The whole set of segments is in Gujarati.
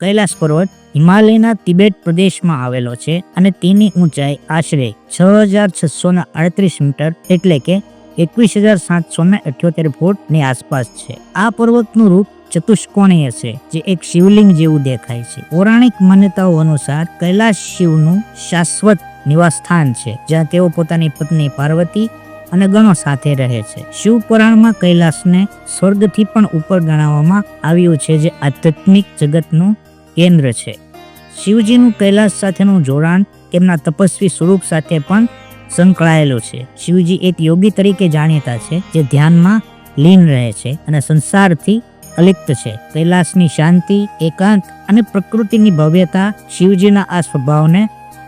કૈલાસ પર્વત હિમાલયના તિબેટ પ્રદેશમાં આવેલો છે અને તેની ઊંચાઈ આશરે છ હજાર છસો ને અડત્રીસ મીટર એટલે કે એકવીસ હજાર સાતસો ને અઠ્યોતેર ફૂટની આસપાસ છે. આ પર્વતનું રૂપ ચતુષ્કોણીય છે, જે એક શિવલિંગ જેવું દેખાય છે. પૌરાણિક માન્યતાઓ અનુસાર કૈલાસ શિવનું શાશ્વત નિવાસસ્થાન છે, જ્યાં તેઓ પોતાની પત્ની પાર્વતી અને ગણો સાથે રહે છે. શિવ પુરાણમાં કૈલાસને સ્વર્ગથી પણ ઉપર ગણાવવામાં આવ્યું છે, જે આધ્યાત્મિક જગતનું કેન્દ્ર છે. શિવજીનું કૈલાસ સાથેનું જોડાણ તેમના તપસ્વી સ્વરૂપ સાથે પણ સંકળાયેલું છે. શિવજી એક યોગી તરીકે જાણીતા છે, જે ધ્યાનમાં લીન રહે છે અને સંસારથી અલિપ્ત છે. કૈલાસની શાંતિ, એકાંત અને પ્રકૃતિની ભવ્યતા શિવજીના આ સ્વભાવને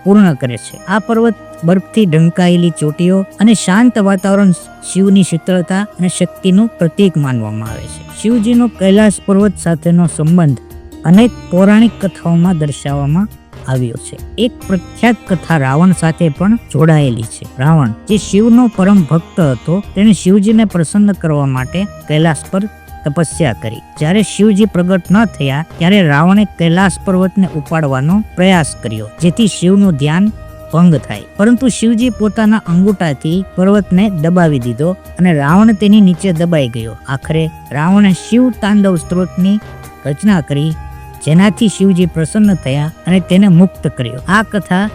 પૂર્ણ કરે છે. આ પર્વત બરફથી ઢંકાયેલી ચોટીઓ અને શાંત વાતાવરણ શિવની શીતળતા અને શક્તિનું પ્રતીક માનવામાં આવે છે. શિવજીનો કૈલાસ પર્વત સાથેનો સંબંધ અનેક પૌરાણિક કથાઓમાં દર્શાવવામાં આવ્યો છે. એક પ્રખ્યાત કથા રાવણ સાથે પણ જોડાયેલી છે. રાવણ, જે શિવનો પરમ ભક્ત હતો, તેણે શિવજીને પ્રસન્ન કરવા માટે કૈલાસ પર તપસ્યા કરી. જ્યારે શિવજી પ્રગટ ન થયા, ત્યારે રાવણે કૈલાસ પર્વતને ઉપાડવાનો પ્રયાસ કર્યો, જેથી શિવનું ધ્યાન ભંગ થાય. પરંતુ શિવજી પોતાના અંગૂઠાથી પર્વતને દબાવી દીધો અને રાવણ તેની નીચે દબાઈ ગયો. આખરે રાવણે શિવ તાંડવ સ્ત્રોતની રચના કરી જેનાથી શિવજી પ્રસન્ન થયા અને તેને મુક્ત કર્યો. આ કથા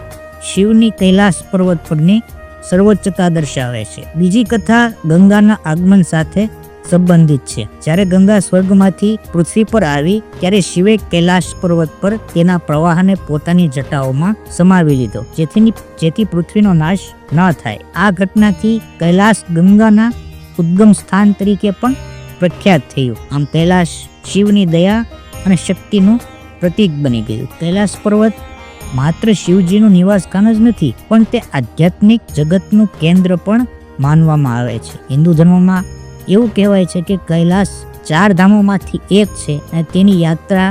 શિવની કૈલાસ પર્વત પરની સર્વોચ્ચતા દર્શાવે છે. બીજી કથા ગંગાના આગમન સાથે સંબંધિત છે. જ્યારે ગંગા સ્વર્ગમાંથી પૃથ્વી પર આવી, ત્યારે શિવે કૈલાશ પર્વત પર તેના પ્રવાહને પોતાની જટાઓમાં સમાવી લીધો. જેથી જેથી પૃથ્વીનો નાશ ન થાય. આ ઘટનાથી કૈલાશ ગંગાના ઉદ્ગમ સ્થાન તરીકે પણ પ્રખ્યાત થયું. આમ કૈલાશ શિવની દયા અને શક્તિનું પ્રતીક બની ગયું. કૈલાસ પર્વત માત્ર શિવજીનું નિવાસસ્થાન જ નથી, પણ તે આધ્યાત્મિક જગતનું કેન્દ્ર પણ માનવામાં આવે છે. હિન્દુ ધર્મમાં એવું કહેવાય છે કે કૈલાસ ચાર ધામોમાંથી એક છે અને તેની યાત્રા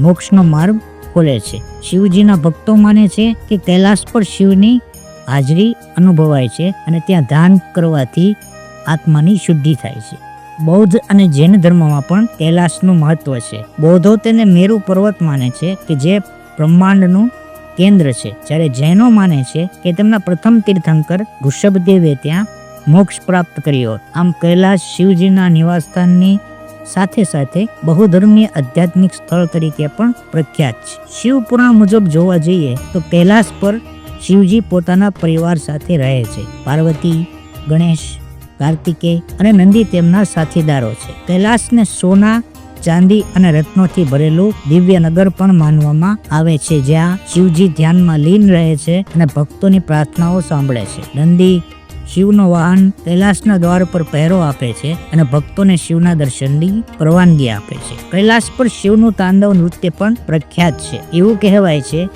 મોક્ષનો માર્ગ ખોલે છે. શિવજીના ભક્તો માને છે કે કૈલાસ પર શિવની હાજરી અનુભવાય છે અને ત્યાં દાન કરવાથી આત્માની શુદ્ધિ થાય છે. બૌદ્ધ અને જૈન ધર્મમાં પણ કૈલાસનું મહત્વ છે. બૌદ્ધો તેને મેરુ પર્વત માને છે કે જે બ્રહ્માંડનું કેન્દ્ર છે. જ્યારે જૈનો માને છે કે તેમના પ્રથમ તીર્થંકર ઋષભદેવે ત્યાં મોક્ષ પ્રાપ્ત કર્યો. આમ કૈલાસ શિવજીના નિવાસસ્થાનની સાથે સાથે બહુધર્મીય આધ્યાત્મિક સ્થળ તરીકે પણ પ્રખ્યાત છે. શિવપુરાણ મુજબ જોવા જઈએ તો કૈલાસ પર શિવજી પોતાના પરિવાર સાથે રહે છે. પાર્વતી, ગણેશ કાર્તિકેય અને નંદી તેમના સાથીદારો છે. કૈલાસને સોના, ચાંદી અને રત્નોથી ભરેલું દિવ્ય નગર પણ માનવામાં આવે છે, જ્યાં શિવજી ધ્યાનમાં લીન રહે છે અને ભક્તોની પ્રાર્થનાઓ સાંભળે છે. નંદી શિવનો વાહન કૈલાસના દ્વાર પર પહેરો આપે છે અને ભક્તોને શિવના દર્શનની પરવાનગી આપે છે. કૈલાસ પર શિવનું તાંડવ નૃત્ય પણ પ્રખ્યાત છે. એવું કહેવાય છે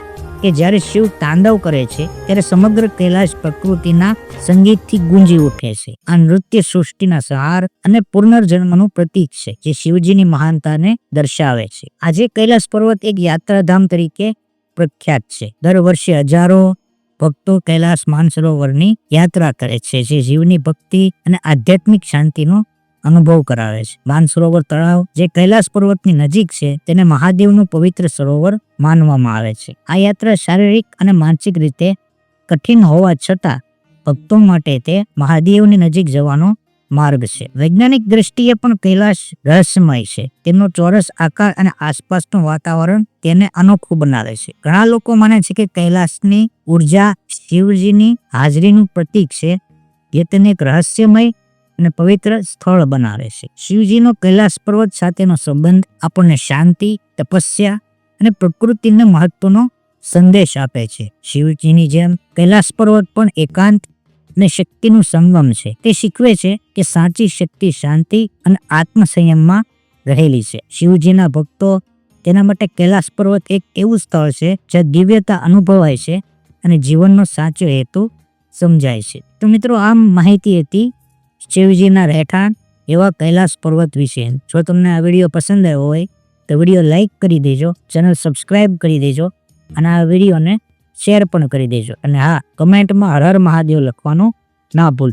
કે જ્યારે શિવ તાંડવ કરે છે, ત્યારે સમગ્ર કૈલાશ પ્રકૃતિના સંગીતથી ગુંજી ઉઠે છે. આ નૃત્ય સૃષ્ટિના સહાર અને પુનર્જન્મનું પ્રતીક છે, જે શિવજીની મહાનતાને દર્શાવે છે. આજે કૈલાસ પર્વત એક યાત્રાધામ તરીકે પ્રખ્યાત છે. દર વર્ષે હજારો ભક્તો કૈલાસ માનસરોવરની યાત્રા કરે છે, જે જીવની ભક્તિ અને આધ્યાત્મિક શાંતિનો અનુભવ કરાવે છે. માનસરોવર તળાવ જે કૈલાસ પર્વતની નજીક છે, તેને મહાદેવનું પવિત્ર સરોવર માનવામાં આવે છે. આ યાત્રા શારીરિક અને માનસિક રીતે કઠિન હોવા છતાં ભક્તો માટે તે મહાદેવની નજીક જવાનો માર્ગ છે. વૈજ્ઞાનિક દ્રષ્ટિએ પણ કૈલાશ રહસ્યમય છે. તેમનો ચોરસ આકાર અને આસપાસનું વાતાવરણ તેને અનોખું બનાવે છે. ઘણા લોકો માને છે કે કૈલાસની ઊર્જા શિવજીની હાજરીનું પ્રતીક છે. જે તેને એક રહસ્યમય અને પવિત્ર સ્થળ બનાવે છે. શિવજીનો કૈલાસ પર્વત સાથેનો સંબંધ આપણને શાંતિ, તપસ્યા અને પ્રકૃતિને મહત્વનો સંદેશ આપે છે. શિવજીની જેમ કૈલાસ પર્વત પણ એકાંત અને શક્તિનું સંગમ છે. તે શીખવે છે કે સાચી શક્તિ શાંતિ અને આત્મસંયમમાં રહેલી છે. શિવજીના ભક્તો તેના માટે કૈલાસ પર્વત એક એવું સ્થળ છે જ્યાં દિવ્યતા અનુભવાય છે અને જીવનનો સાચો હેતુ સમજાય છે. તો મિત્રો, આ માહિતી હતી શિવજીના રહેઠાણ એવા કૈલાસ પર્વત વિશે. જો તમને આ વીડિયો પસંદ આવ્યો હોય, તો વીડિયો લાઇક કરી દેજો, ચેનલ સબસ્ક્રાઇબ કરી દેજો અને આ વિડીયોને શેર પણ કરી દેજો. અને હા, કમેન્ટમાં હર હર મહાદેવ લખવાનું ના ભૂલ